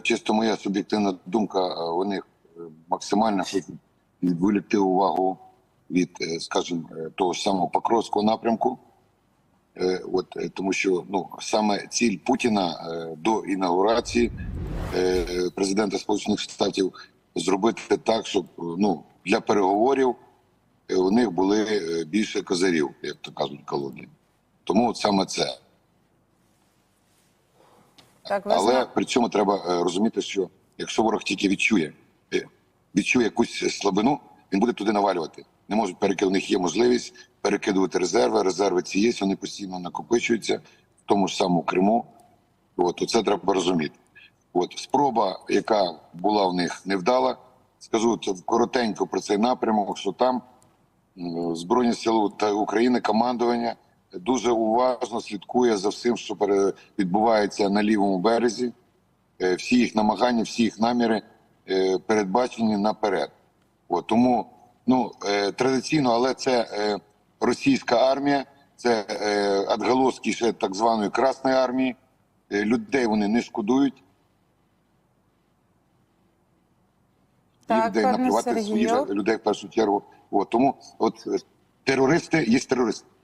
чисто моя суб'єктивна думка, е, вони е, максимально хочуть відволікти увагу від, е, скажімо, того ж самого Покровського напрямку. От тому, що ну саме ціль Путіна до інаугурації президента Сполучених Штатів зробити так, щоб ну для переговорів у них були більше козирів, як то кажуть в колонії. Тому от саме це. Так, Але зна- при цьому треба е, розуміти, що якщо ворог тільки відчує, е, відчує якусь слабину, він буде туди навалювати. Не можуть перекидати, у них є можливість перекидувати резерви. Резерви ці є, вони постійно накопичуються в тому ж самому Криму. От оце треба розуміти. От спроба, яка була в них невдала, скажу це коротенько про цей напрямок, що там Збройні сили та України, командування дуже уважно слідкує за всім, що відбувається на лівому березі. Е, Всі їх намагання, всі їх наміри е, передбачені наперед. От, тому ну, е, традиційно, але це російська армія, це відголоски ще так званої Красної армії. Людей вони не шкодують. Так, людей наплювати своїх людей в першу чергу. От тому, от терористи є терористи.